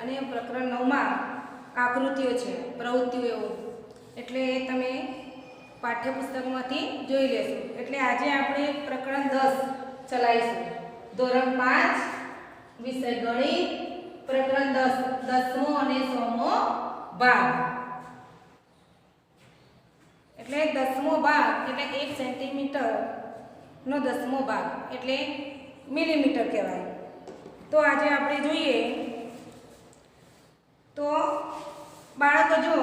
અને પ્રકરણ નવમાં આકૃતિઓ છે, પ્રવૃત્તિઓ એવું. એટલે તમે પાઠ્યપુસ્તકમાંથી જોઈ લેશો. એટલે આજે આપણે પ્રકરણ દસ ચલાવીશું. ધોરણ પાંચ, વિષય ગણિત, પ્રકરણ દસ, દસમો અને સોમો ભાગ. એટલે દસમો ભાગ એટલે એક સેન્ટીમીટરનો દસમો ભાગ એટલે મિલીમીટર કહેવાય. તો આજે આપણે જોઈએ તો બાળકો જો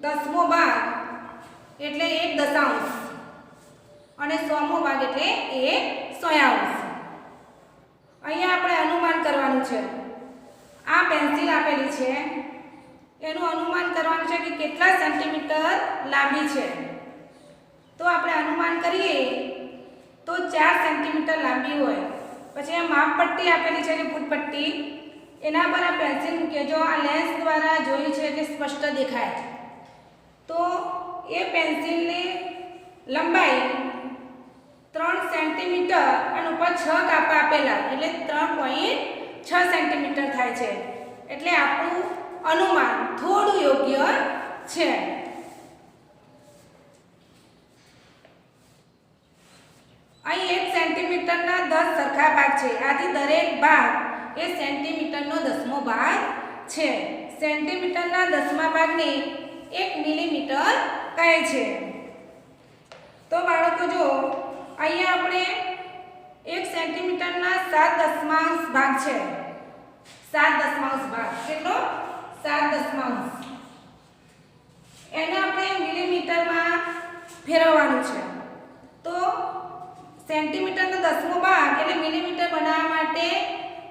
દસમો ભાગ એટલે એક દશાંશ. અને સોમો ભાગ એટલે એક સોયાંશ. અહીંયા આપણે અનુમાન કરવાનું છે. આ પેન્સિલ આપેલી છે. એનું અનુમાન કરવાનું છે કે કેટલા સેન્ટીમીટર લાંબી છે. તો આપણે અનુમાન કરીએ તો ચાર સેન્ટીમીટર લાંબી હોય. પછી આ માપપટ્ટી આપેલી છે કે ફૂટપટ્ટી? એના પર આ પેન્સિલ મૂકીએ. જો આ લેન્સ દ્વારા જોયું છે કે સ્પષ્ટ દેખાય. તો એ પેન્સિલની લંબાઈ ત્રણ સેન્ટીમીટર અને ઉપર છ કાપા આપેલા. એટલે ત્રણ પોઈન્ટ છ સેન્ટીમીટર થાય છે. એટલે આપણું અનુમાન થોડું યોગ્ય છે. અહીં એક સેન્ટીમીટરના દસ સરખા ભાગ છે. આથી દરેક ભાગ એ સેન્ટીમીટરનો દસમો ભાગ છે. સેન્ટીમીટરના દસમા ભાગને એક મિલીમીટર કહે છે. તો બાળકો જો અહીંયા આપણે એક સેન્ટીમીટરના સાત દસમાંશ ભાગ છે. સાત દસમાંશ ભાગ. કેટલો? સાત દસમાંશ. એને આપણે મિલીમીટરમાં ફેરવવાનું છે. તો સેન્ટીમીટરનો દસમો ભાગ એટલે મિલીમીટર બનાવવા માટે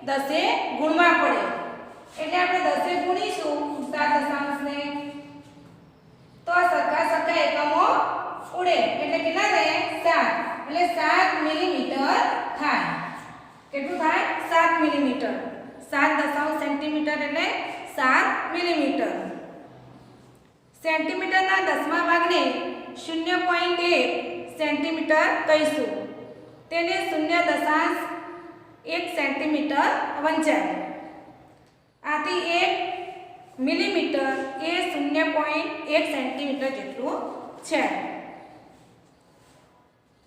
દસે ગુણવા પડે. એટલે આપણે દસે ગુણીશું સાત દશાંશને. તો આ સરખા સરખા એકમો ઉડે. એટલે કેટલા રહે? સાત. એટલે સાત મિલીમીટર થાય. કેટલું થાય? સાત મિલીમીટર. સાત દશાંશ સેન્ટીમીટર એટલે સાત મિલીમીટર. સેન્ટીમીટરના દસમા ભાગને શૂન્ય પોઈન્ટ એક સેન્ટીમીટર કહીશું. તેને શૂન્ય દશાંશ એક સેન્ટીમીટર વંચાય આથી એક મિલીમીટર એ શૂન્ય પોઈન્ટ એક સેન્ટીમીટર જેટલું છે.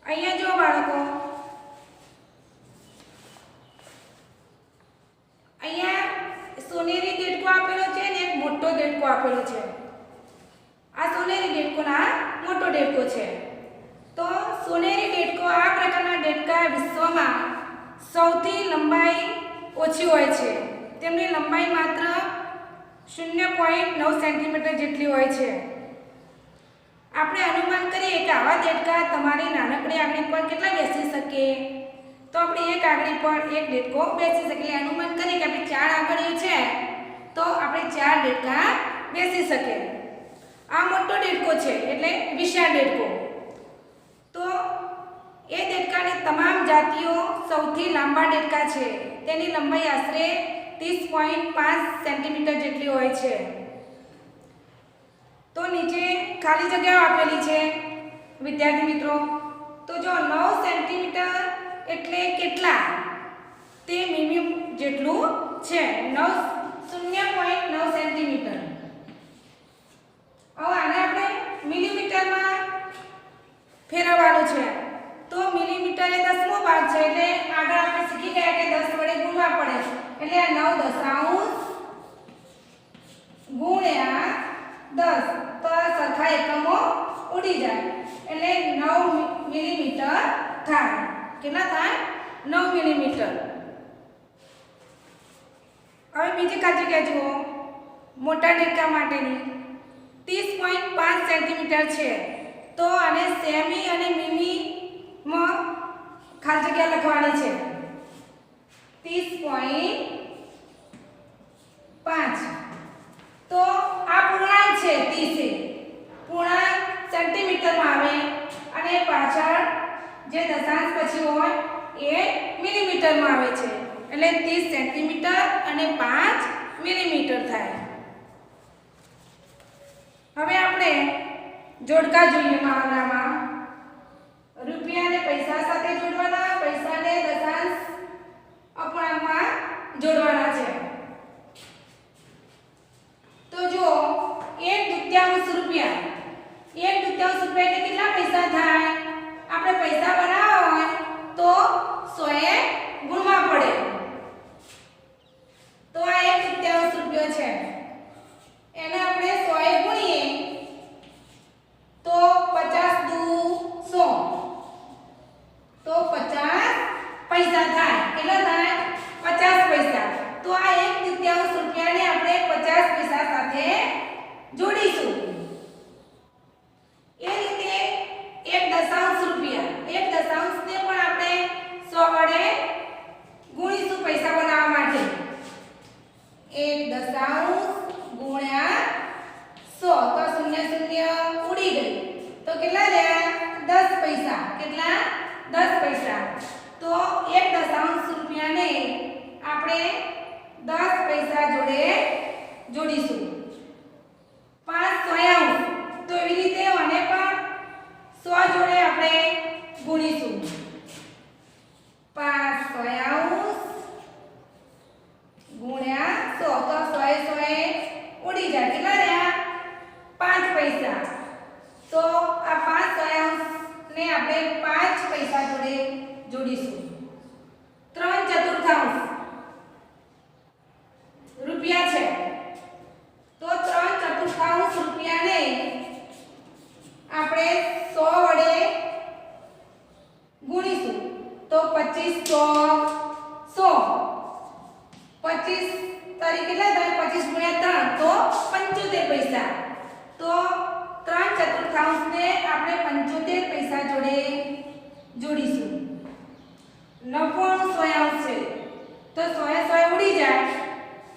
અહીંયા જો બાળકો. અહીંયા સોનેરી દેડકો આપેલો છે ને એક મોટો દેડકો આપેલો છે. આ સોનેરી દેડકોના મોટો દેડકો છે. તો સોનેરી દેડકો આ પ્રકારના દેડકા વિશ્વમાં સૌથી લંબાઈ ઓછી હોય છે. તેમની લંબાઈ માત્ર શૂન્ય પોઈન્ટ નવ સેન્ટીમીટર જેટલી હોય છે. આપણે અનુમાન કરીએ કે આવા દેડકા તમારી નાનકડી આંગળી પર કેટલા બેસી શકે? તો આપણે એક આંગળી પર એક દેડકો બેસી શકે. એટલે અનુમાન કરીએ કે આપણે ચાર આંગળીઓ છે, તો આપણે ચાર દેડકા બેસી શકે. આ મોટો દેડકો છે, એટલે વિશાળ દેડકો. તો એ દેડકાની તમામ જાતિઓ સૌથી લાંબા દેડકા છે. તેની લંબાઈ આશરે ત્રીસ પોઈન્ટ પાંચ સેન્ટીમીટર જેટલી હોય છે. તો નીચે ખાલી જગ્યાઓ આપેલી છે, વિદ્યાર્થી મિત્રો. તો જો નવ સેન્ટીમીટર એટલે કેટલા? તે મીમી જેટલું છે. નવ શૂન્ય પોઈન્ટ નવ સેન્ટીમીટર. હવે આને આપણે મિલીમીટરમાં ફેરવવાનું છે. તો મિલીમીટર એ દસમો ભાગ છે એટલે આગળ આપણે શીખી ગયા કે દસ વડે ગુણવા પડે એટલે આ નવ દશાંશ ગુણ્યા દસ તો આ સરખા એકમો ઉડી જાય. એટલે નવ મિલીમીટર થાય. કેટલા થાય? નવ મિલીમીટર. હવે બીજી કાચી જુઓ મોટા ટેકા માટેની. ત્રીસ પોઈન્ટ પાંચ સેન્ટીમીટર છે. તો આને સેમી અને મિમીમાં ખાલી જગ્યા લખવાની છે. ત્રીસ પોઈન્ટ પાંચ. તો આ પૂર્ણાંક છે ત્રીસે. પૂર્ણાંક સેન્ટીમીટરમાં આવે અને પાછળ જે દશાંશ પછી હોય એ મિલીમીટરમાં આવે છે. એટલે ત્રીસ સેન્ટીમીટર અને પાંચ મિલીમીટર થાય. હવે આપણે જોડકા જોઈએ મહાવરામાં. રૂપિયાને પૈસા સાથે જોડવાના, પૈસાને દશાંશ અપૂર્ણાંકમાં જોડવાના છે. તો જો એક દૂત્યાંશ રૂપિયા. એક દૂત્યાંશ રૂપિયા એટલે કેટલા પૈસા થાય આપણે પૈસા બનાવવા હોય તો સોએ ગુણવા પડે તો આ એક દુત્યાંશ રૂપિયો છે એને આપણે સોએ ગુણીએ તો પચાસ દુ સો તો પચાસ પૈસા થાય કેટલા થાય પચાસ પૈસા તો આ એક તૃતીયાંશ રૂપિયાને આપણે પચાસ પૈસા સાથે જોડીશું એ રીતે એક દશાંશ રૂપિયા એક દશાંશને પણ આપણે સો વડે ગુણીશું પૈસા બનાવવા માટે એક દશાંશ ગુણ્યા સો તો શૂન્ય શૂન્ય ઉડી ગઈ તો કેટલા રહ્યા દસ પૈસા કેટલા દસ પૈસા તો એક દશાંશ રૂપિયાને આપણે દસ પૈસા જોડે જોડીશું પાંચ સોયાંશ તો એવી રીતે અને પણ સો જોડે આપણે ગુણીશું પાંચ સોયાંશ ગુણ્યા સો તો સોએ સોએ ઉડી જાય કેટલા રહ્યા પાંચ પૈસા. તો આ પાંચ ને આપણે પાંચ પૈસા જોડે જોડીશું ત્રણ ચતુર્થાંશ રૂપિયા છે તો ત્રણ ચતુર્થાંશ રૂપિયાને આપણે સો વડે ગુણીશું તો પચીસ સો સો પચીસ તારીખ કેટલા થાય પચીસ ગુણ્યા ત્રણ તો પંચોતેર પૈસા તો ચતુર્થાંશને આપણે પંચોતેર પૈસા જોડે જોડીશું. નવ્વાણું સોયાંશ છે. તો સોએ સોએ ઉડી જાય,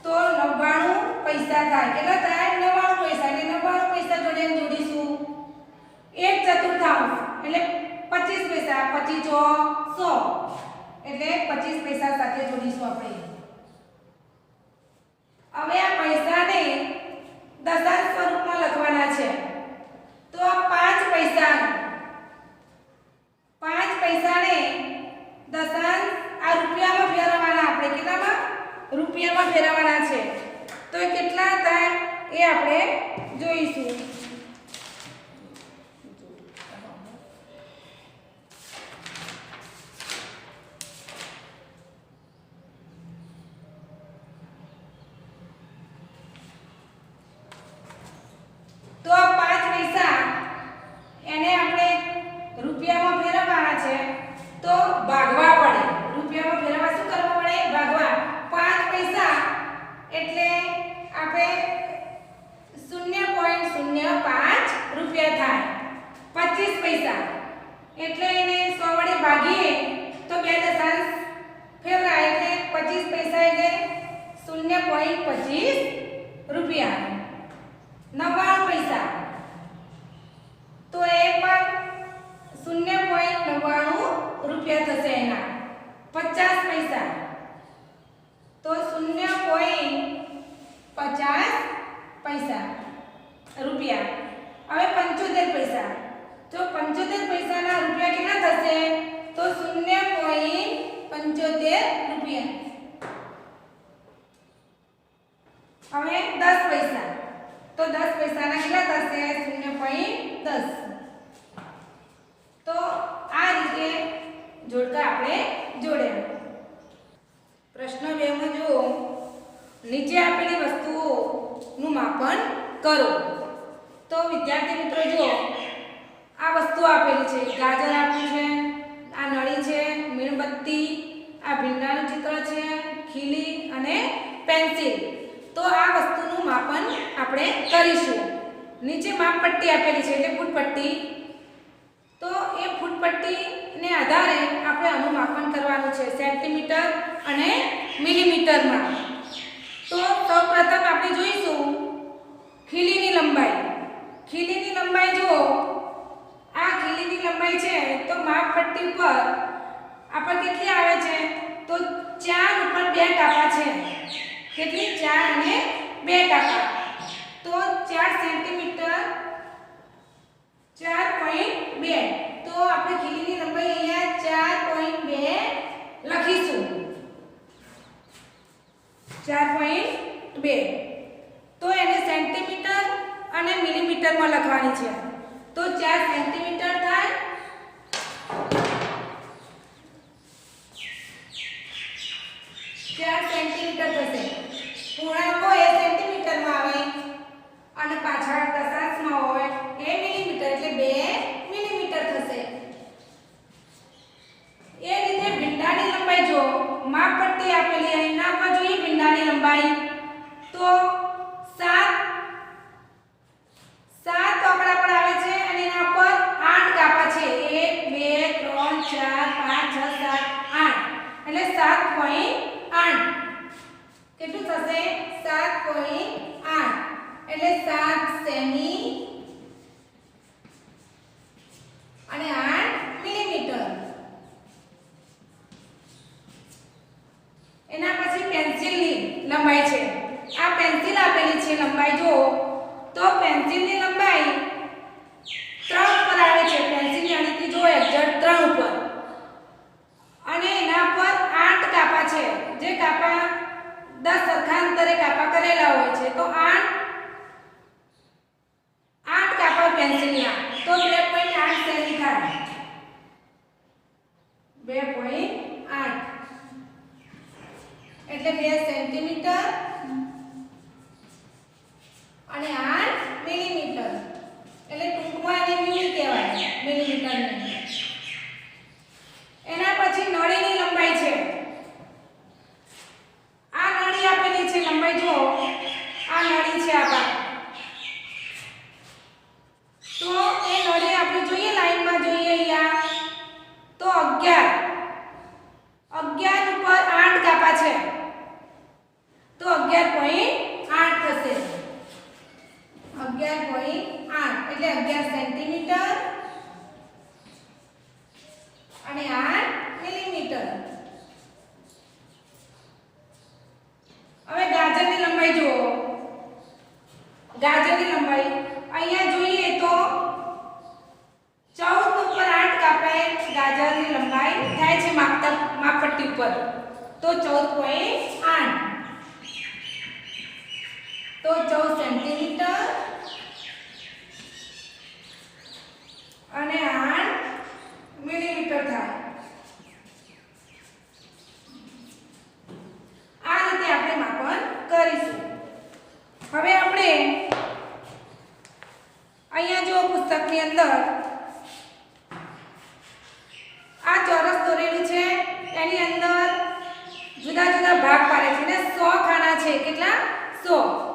તો નવ્વાણું પૈસા થાય. કેટલા થાય? નવ્વાણું પૈસા. એટલે નવ્વાણું પૈસા જોડે જોડીશું. એક ચતુર્થાંશ, એટલે પચીસ પૈસા. પચીસ ચો સો, એટલે પચીસ પૈસા સાથે જોડીશું આપણે. હવે આ પૈસાને દશાંશ સ્વરૂપમાં લખવાના છે. તો આ પાંચ પૈસા. પાંચ પૈસાને દશાંશ, આ રૂપિયામાં ફેરવવાના આપણે. કેટલામાં? રૂપિયામાં ફેરવવાના છે. તો કેટલા થાય એ આપણે જોઈશું તો આ પાંચ પૈસા એને આપણે રૂપિયામાં ફેરવવાના છે તો ભાગવા પડે રૂપિયામાં ફેરવવા શું કરવા પડે ભાગવા પાંચ પૈસા એટલે આપણે શૂન્ય પોઈન્ટ શૂન્ય પાંચ રૂપિયા થાય. પચીસ પૈસા. એટલે એને સો વડે ભાગીએ તો બે દશાંશ ફેરવાય. એટલે પચીસ પૈસા એટલે શૂન્ય પોઈન્ટ પચીસ રૂપિયા. નવ્વાણું પૈસા. તો એ પણ શૂન્ય પોઈન્ટ નવ્વાણું રૂપિયા થશે એના. પચાસ પૈસા. તો શૂન્ય પોઈન્ટ પચાસ પૈસા રૂપિયા. હવે પંચોતેર પૈસા. તો પંચોતેર પૈસાના રૂપિયા કેટલા થશે? તો શૂન્ય પોઈન્ટ પંચોતેર રૂપિયા. હવે દસ પૈસા. તો દસ પૈસાના કેટલા થશે? શૂન્ય પોઈન્ટ દસ. તો આ રીતે જોડકા આપણે જોડ્યા. પ્રશ્ન બેમાં જો નીચે આપેલી વસ્તુઓનું માપન કરો. તો વિદ્યાર્થી મિત્રો જો આ વસ્તુ આપેલી છે. ગાજર આપ્યું છે, આ નળી છે, મીણબત્તી, આ ભીંડાનું ચિત્ર છે, ખીલી અને પેન્સિલ. તો આ વસ્તુનું માપન આપણે કરીશું. નીચે માપપટ્ટી આપેલી છે, એટલે ફૂટપટ્ટી. તો એ ફૂટપટ્ટીને આધારે આપણે આનું માપન કરવાનું છે. સેન્ટીમીટર અને મિલીમીટરમાં. તો સૌપ્રથમ આપણે જોઈશું ખીલીની લંબાઈ. ખીલીની લંબાઈ જુઓ. આ ખીલીની લંબાઈ છે તો માપપટ્ટી પર આપણે કેટલી આવે છે? તો ચાર ઉપર બે કાપા છે. કેટલી? ચાર અને બે કાપા તો ચાર સેન્ટીમીટર ચાર પોઈન્ટ બે. તો આપણે ખીલીની લંબાઈ અહીંયા ચાર પોઈન્ટ બે લખીશું. ચાર પોઈન્ટ બે. તો એને સેન્ટીમીટર અને મિલીમીટરમાં લખવાની છે. તો ચાર સેન્ટીમીટર થાય ચાર સેન્ટીમીટર થશે. પૂર્ણાંકો એ સેન્ટીમીટરમાં આવે અને પાછળ દશાંશમાં હોય એ મિલીમીટર એટલે બે મિલીમીટર થશે એ રીતે ભીંડાની લંબાઈ જો માપપટ્ટી આપેલી અહીં નાખવા જોઈએ ભીંડાની લંબાઈ તો સાત સાત આંકડા પર આવે છે અને એના પર આઠ કાપા છે એક બે ત્રણ ચાર પાંચ છ સાત આઠ એટલે સાત પોઈન્ટ આઠ કેટલું થશે સાત પોઈન્ટ આઠ એટલે સાત સેમી અને આઠ મિલીમીટર એના પછી પેન્સિલની લંબાઈ છે આ પેન્સિલ આપેલી છે લંબાઈ જો તો પેન્સિલની લંબાઈ ત્રણ ઉપર આવે છે પેન્સિલની અણીથી જો એક્ઝેક્ટ ત્રણ ઉપર અને એના પર આઠ કાપા છે જે કાપા દસ સરખા અંતરે કાપા કરેલા હોય છે તો આઠ આઠ કાપા પેન્સિલના તો બે પોઈન્ટ આઠ સેમી થાય બે પોઈન્ટ આઠ. એટલે બે સેન્ટીમીટર. અને આઠ મિલીમીટર એટલે ટૂંકમાં એને મિલી કહેવાય મિલીમીટરને એના પછી નળીની લંબાઈ છે આ નળી આપેલી છે લંબાઈ જો આ નળી છે આ ભાગ તો એ નળી આપણે જોઈએ લાઈનમાં જોઈએ અહીંયા તો 11 11 ઉપર 8 કાપા છે તો 11.8 થશે. 11.8 એટલે 11 સેન્ટીમીટર અને 8 મિલીમીટર. હવે ગાજરની લંબાઈ જુઓ. ગાજરની લંબાઈ. અહીંયા જોઈએ તો 14 ઉપર 8 કાપાય ગાજરની લંબાઈ થાય છે માપતા માપપટ્ટી ઉપર. તો 14.8 તો 14 સેન્ટીમીટર અને 8 મિલીમીટર થાય આ રીતે આપણે માપન કરીશું હવે આપણે અહીંયા જો પુસ્તકની અંદર આ ચોરસ દોરેલું છે એની અંદર જુદા જુદા ભાગ પાડે છે ને 100 ખાના છે કેટલા 100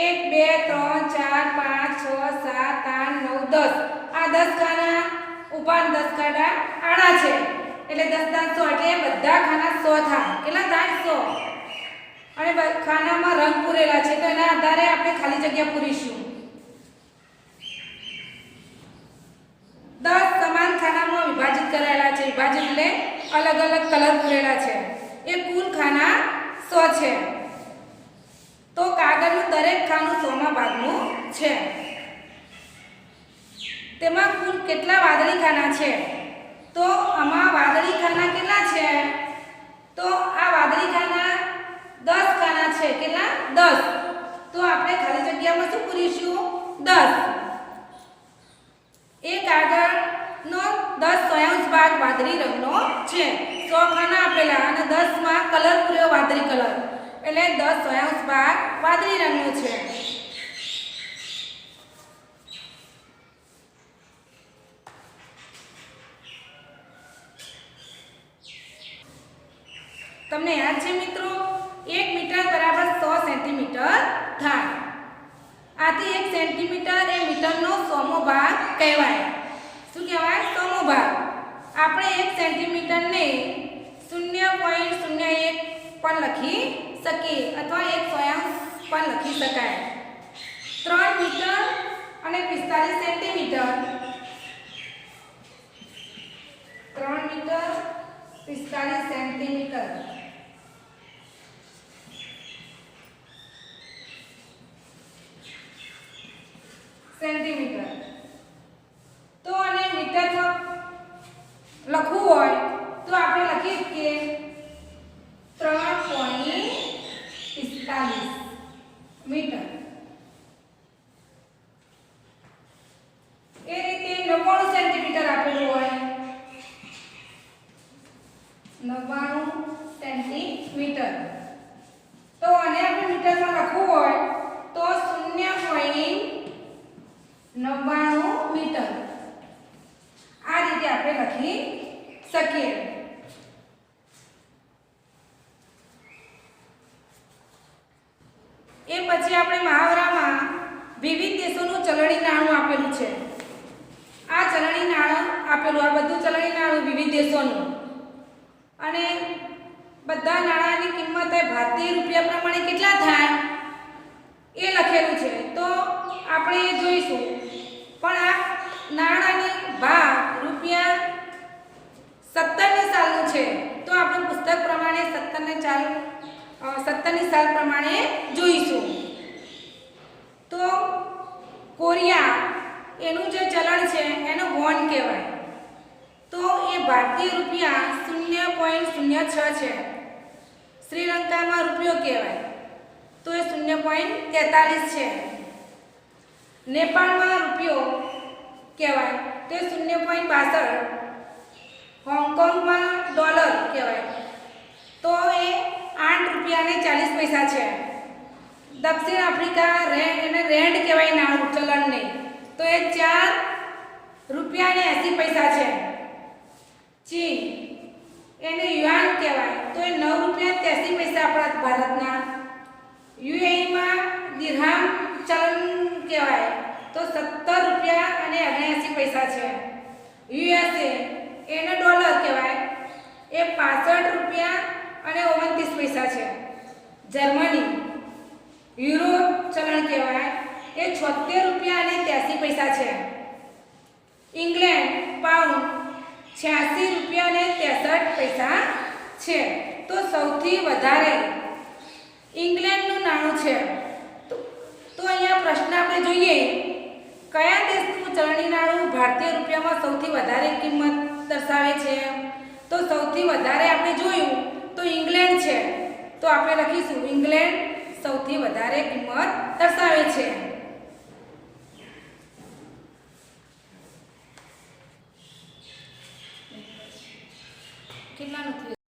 એક બે ત્રણ ચાર પાંચ છ સાત આઠ નવ દસ આ દસ ખાના ઊભા ને દસ આડા છે. એટલે દસ દસ સો એટલે બધા ખાના સો થાય કેટલા? થાય સો અને ખાનામાં રંગ પૂરેલા છે, તો એના આધારે આપણે ખાલી જગ્યા પૂરીશું. દસ સમાન ખાનામાં વિભાજિત કરાયેલા છે. વિભાજિત એટલે અલગ અલગ કલર પૂરેલા છે. એ કુલ ખાના સો છે. તો કાગળનું દરેક ખાનું સોમાં ભાગનું છે. તેમાં કુલ કેટલા વાદળી ખાના છે? તો આમાં વાદળી ખાના કેટલા છે? તો આ વાદળી ખાના દસ ખાના છે. કેટલા? દસ. તો આપણે ખાલી જગ્યામાં શું પૂરીશું? દસ. એ કાગળનો દસ સોયાંશ ભાગ વાદળી રંગનો છે. સો ખાના આપેલા અને દસમાં કલર પૂર્યો વાદળી કલર. એટલે દસ સોયાંશ ભાગ વાદળી રંગનો છે તમને યાદ છે મિત્રો એક મીટર બરાબર સો સેન્ટીમીટર થાય. આથી એક સેન્ટીમીટર એ મીટરનો સોમો ભાગ કહેવાય. શું કહેવાય? સોમો ભાગ. આપણે એક સેન્ટીમીટરને શૂન્ય પોઈન્ટ શૂન્ય એક પણ લખી શકીએ અથવા એક સોયાંશ પણ લખી શકાય. ત્રણ મીટર અને પિસ્તાલીસ સેન્ટીમીટર ત્રણ મીટર પિસ્તાલીસ સેન્ટીમીટર સેન્ટીમીટર તો અને મીટર લખીએ કે ત્રણ પોઈન્ટ પિસ્તાલીસ મીટર એ રીતે નવ્વાણું સેન્ટીમીટર આપેલું હોય નવ્વાણું સેન્ટીમીટર તો આને આપણે મીટરમાં લખવું હોય તો શૂન્ય પોઈન્ટ નવ્વાણું મીટર આ રીતે આપણે લખી શકીએ એ પછી આપણે મહાવરામાં વિવિધ દેશોનું ચલણી નાણું આપેલું છે આ ચલણી આપેલું આ બધું ચલણી નાણું વિવિધ દેશોનું. અને બધા નાણાંની કિંમત ભારતીય રૂપિયા પ્રમાણે કેટલા થાય, એ લખેલું છે. તો આપણે એ જોઈશું. પણ આ નાણાંની ભાવ રૂપિયા સત્તરની સાલનું છે. તો આપણું પુસ્તક પ્રમાણે સત્તરને ચાલ સત્તરની સાલ પ્રમાણે જોઈશું. તો કોરિયા, એનું જે ચલણ છે, એનો વોન કહેવાય. તો એ ભારતીય રૂપિયા શૂન્ય પોઈન્ટ શૂન્ય છ છે. શ્રીલંકામાં રૂપિયો કહેવાય. તો એ શૂન્ય પોઈન્ટ તેતાલીસ છે. નેપાળમાં રૂપિયો કહેવાય. તો એ શૂન્ય પોઈન્ટ બાસઠ. હોંગકોંગમાં ડોલર કહેવાય. તો એ આઠ રૂપિયાને ચાલીસ પૈસા છે. દક્ષિણ આફ્રિકા રેન્ડ એને રેન્ડ કહેવાય નાણું ચલણને તો એ ચાર રૂપિયાને એંસી પૈસા છે. ચીન. એને યુઆન કહેવાય. તો એ નવ રૂપિયા ત્યાસી પૈસા આપણા ભારતના. યુએઈમાં દિરહામ ચલણ કહેવાય. તો સત્તર રૂપિયા અને અગિયાસી પૈસા છે. યુએસએ એને ડોલર કહેવાય. એ પાસઠ રૂપિયા અને ઓગણત્રીસ પૈસા છે. જર્મની યુરો ચલણ કહેવાય. એ છોતેર રૂપિયા અને ત્યાસી પૈસા છે. ઇંગ્લેન્ડ, પાઉન્ડ છ્યાસી રૂપિયા ને ત્રેસઠ પૈસા છે. તો સૌથી વધારે ઇંગ્લેન્ડનું નાણું છે. તો અહીંયા પ્રશ્ન આપણે જોઈએ. કયા દેશનું ચલણી નાણું ભારતીય રૂપિયામાં સૌથી વધારે કિંમત દર્શાવે છે? તો સૌથી વધારે આપણે જોયું તો ઇંગ્લેન્ડ છે. તો આપણે લખીશું, ઇંગ્લેન્ડ સૌથી વધારે કિંમત દર્શાવે છે. કેટલાનું થયું